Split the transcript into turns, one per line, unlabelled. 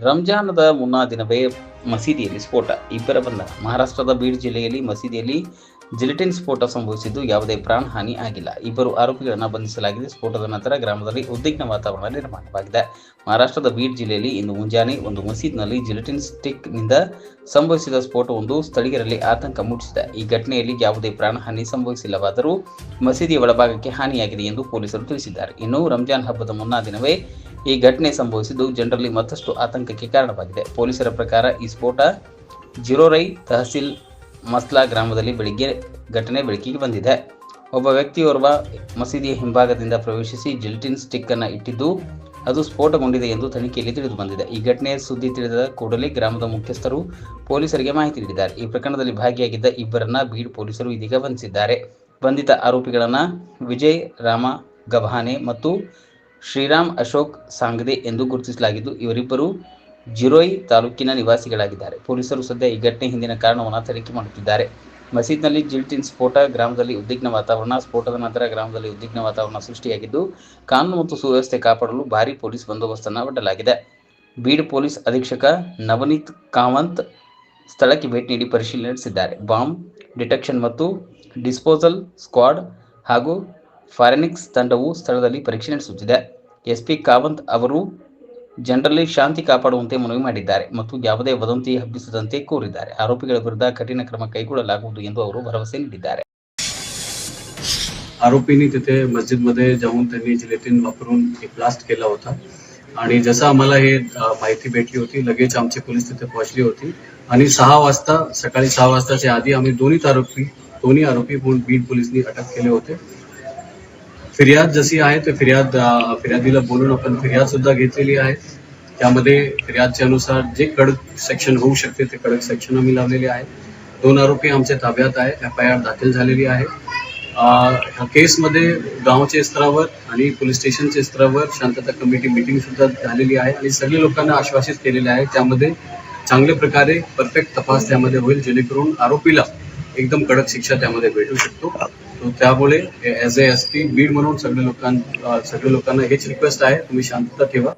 ರಂಜಾನದ ಮುನ್ನಾ ದಿನವೇ ಮಸೀದಿಯಲ್ಲಿ ಸ್ಫೋಟ. ಇಬ್ಬರ ಬಂಧನ. ಮಹಾರಾಷ್ಟ್ರದ ಬೀಡ್ ಜಿಲ್ಲೆಯಲ್ಲಿ ಮಸೀದಿಯಲ್ಲಿ ಜಿಲೆಟಿನ್ ಸ್ಫೋಟ ಸಂಭವಿಸಿದ್ದು ಯಾವುದೇ ಪ್ರಾಣಹಾನಿ ಆಗಿಲ್ಲ. ಇಬ್ಬರು ಆರೋಪಿಗಳನ್ನು ಬಂಧಿಸಲಾಗಿದೆ. ಸ್ಫೋಟದ ನಂತರ ಗ್ರಾಮದಲ್ಲಿ ಉದ್ವಿಗ್ನ ವಾತಾವರಣ ನಿರ್ಮಾಣವಾಗಿದೆ. ಮಹಾರಾಷ್ಟ್ರದ ಬೀಡ್ ಜಿಲ್ಲೆಯಲ್ಲಿ ಇಂದು ಮುಂಜಾನೆ ಒಂದು ಮಸೀದ್ನಲ್ಲಿ ಜಿಲಿಟಿನ್ ಸ್ಟಿಕ್ನಿಂದ ಸಂಭವಿಸಿದ ಸ್ಫೋಟವೊಂದು ಸ್ಥಳೀಯರಲ್ಲಿ ಆತಂಕ ಮೂಡಿಸಿದೆ. ಈ ಘಟನೆಯಲ್ಲಿ ಯಾವುದೇ ಪ್ರಾಣಹಾನಿ ಸಂಭವಿಸಿಲ್ಲವಾದರೂ ಮಸೀದಿಯ ಒಳಭಾಗಕ್ಕೆ ಹಾನಿಯಾಗಿದೆ ಎಂದು ಪೊಲೀಸರು ತಿಳಿಸಿದ್ದಾರೆ. ಇನ್ನು ರಂಜಾನ್ ಹಬ್ಬದ ಮುನ್ನಾ ದಿನವೇ ಈ ಘಟನೆ ಸಂಭವಿಸಿದ್ದು ಜನರಲ್ಲಿ ಮತ್ತಷ್ಟು ಆತಂಕಕ್ಕೆ ಕಾರಣವಾಗಿದೆ. ಪೊಲೀಸರ ಪ್ರಕಾರ ಈ ಸ್ಫೋಟ ಜಿರೋರೈ ತಹಸೀಲ್ ಮಸ್ಲಾ ಗ್ರಾಮದಲ್ಲಿ ಬೆಳಿಗ್ಗೆ ಘಟನೆ ಬೆಳಕಿಗೆ ಬಂದಿದೆ. ಒಬ್ಬ ವ್ಯಕ್ತಿಯೋರ್ವ ಮಸೀದಿಯ ಹಿಂಭಾಗದಿಂದ ಪ್ರವೇಶಿಸಿ ಜಿಲ್ಟಿನ್ ಸ್ಟಿಕ್ ಅನ್ನು ಇಟ್ಟಿದ್ದು ಅದು ಸ್ಫೋಟಗೊಂಡಿದೆ ಎಂದು ತನಿಖೆಯಲ್ಲಿ ತಿಳಿದು ಬಂದಿದೆ. ಈ ಘಟನೆಯ ಸುದ್ದಿ ತಿಳಿದ ಕೂಡಲೇ ಗ್ರಾಮದ ಮುಖ್ಯಸ್ಥರು ಪೊಲೀಸರಿಗೆ ಮಾಹಿತಿ ನೀಡಿದ್ದಾರೆ. ಈ ಪ್ರಕರಣದಲ್ಲಿ ಭಾಗಿಯಾಗಿದ್ದ ಇಬ್ಬರನ್ನ ಬೀಡ್ ಪೊಲೀಸರು ಇದೀಗ ಬಂಧಿಸಿದ್ದಾರೆ. ಬಂಧಿತ ಆರೋಪಿಗಳನ್ನ ವಿಜಯ್ ರಾಮ ಗಭಾನೆ ಮತ್ತು ಶ್ರೀರಾಮ್ ಅಶೋಕ್ ಸಾಂಗ್ದೆ ಎಂದು ಗುರುತಿಸಲಾಗಿದ್ದು, ಇವರಿಬ್ಬರು ಜಿರೋಯ್ ತಾಲೂಕಿನ ನಿವಾಸಿಗಳಾಗಿದ್ದಾರೆ. ಪೊಲೀಸರು ಸದ್ಯ ಈ ಘಟನೆ ಹಿಂದಿನ ಕಾರಣವನ್ನು ತನಿಖೆ ಮಾಡುತ್ತಿದ್ದಾರೆ ಮಸೀದ್ನಲ್ಲಿ ಜಿಲ್ಟಿನ್ ಸ್ಫೋಟ, ಗ್ರಾಮದಲ್ಲಿ ಉದ್ವಿಗ್ನ ವಾತಾವರಣ, ಸ್ಫೋಟದ ನಂತರ ಗ್ರಾಮದಲ್ಲಿ ಉದ್ವಿಗ್ನ ವಾತಾವರಣ ಸೃಷ್ಟಿಯಾಗಿದ್ದು, ಕಾನೂನು ಮತ್ತು ಸುವ್ಯವಸ್ಥೆ ಕಾಪಾಡಲು ಭಾರಿ ಪೊಲೀಸ್ ಬಂದೋಬಸ್ತನ್ನು ಒಡ್ಡಲಾಗಿದೆ. ಬೀಡ್ ಪೊಲೀಸ್ ಅಧೀಕ್ಷಕ ನವನೀತ್ ಕಾವಂತ್ ಸ್ಥಳಕ್ಕೆ ಭೇಟಿ ನೀಡಿ ಪರಿಶೀಲನೆ ನಡೆಸಿದ್ದಾರೆ. ಬಾಂಬ್ ಡಿಟೆಕ್ಷನ್ ಮತ್ತು ಡಿಸ್ಪೋಸಲ್ ಸ್ಕ್ವಾಡ್ ಹಾಗೂ ಫಾರೆನಿಕ್ಸ್ ತಂಡವು ಸ್ಥಳದಲ್ಲಿ ಪರೀಕ್ಷೆ ನಡೆಸುತ್ತಿದೆ. ಎಸ್ಪಿ ಕಾವಂತ್ ಅವರು ಜನರಲ್ಲಿ ಶಾಂತಿ ಕಾಪಾಡುವಂತೆ ಮನವಿ ಮಾಡಿದ್ದಾರೆ ಮತ್ತು ಯಾವುದೇ ವದಂತಿ ಹಬ್ಬಿಸದಂತೆ ಕೋರಿದ್ದಾರೆ ಆರೋಪಿಗಳ ವಿರುದ್ಧ ಕಠಿಣ ಕ್ರಮ ಕೈಗೊಳ್ಳಲಾಗುವುದು ಎಂದು ಅವರು भरवसे ನೀಡಿದ್ದಾರೆ
आरोपींनी तिथे मस्जिदमध्ये जाऊन त्यांनी जिलेटिन वापरून एक ब्लास्ट केला होता आणि जसं आम्हाला हे अ, माहिती भेटली होती लगेच आमची पोलीस तिथे पोहोचली होती आणि सहा वाजता सकाळी सहा वाजताच्या आधी आम्ही दोन्ही आरोपी दोन्ही आरोपी म्हणून बीड पोलिसांनी अटक केले होते फिर्याद जशी आहे ते फिर्याद फिर्यादीला बोलून आपण फिर्याद सुद्धा घेतलेली आहे. त्यामध्ये फिर्यादच्या अनुसार जे कडक सेक्शन होऊ शकते ते कडक सेक्शन आम्ही लावलेले आहे. दोन आरोपी आमच्या ताब्यात आहे एफ आय आर दाखल झालेली आहे. ह्या केसमध्ये गावच्या स्तरावर आणि पोलीस स्टेशनच्या स्तरावर शांतता कमिटी मिटिंग सुद्धा झालेली आहे आणि सगळे लोकांना आश्वासित केलेले आहे. त्यामध्ये चांगल्या प्रकारे परफेक्ट तपास त्यामध्ये होईल जेणेकरून आरोपीला एकदम कडक शिक्षा त्यामध्ये भेटू शकतो. त्यामुळे as A S T Beed म्हणून सगळ्या लोकां सगळ्या लोकांना हेच रिक्वेस्ट आहे तुम्ही शांतता ठेवा.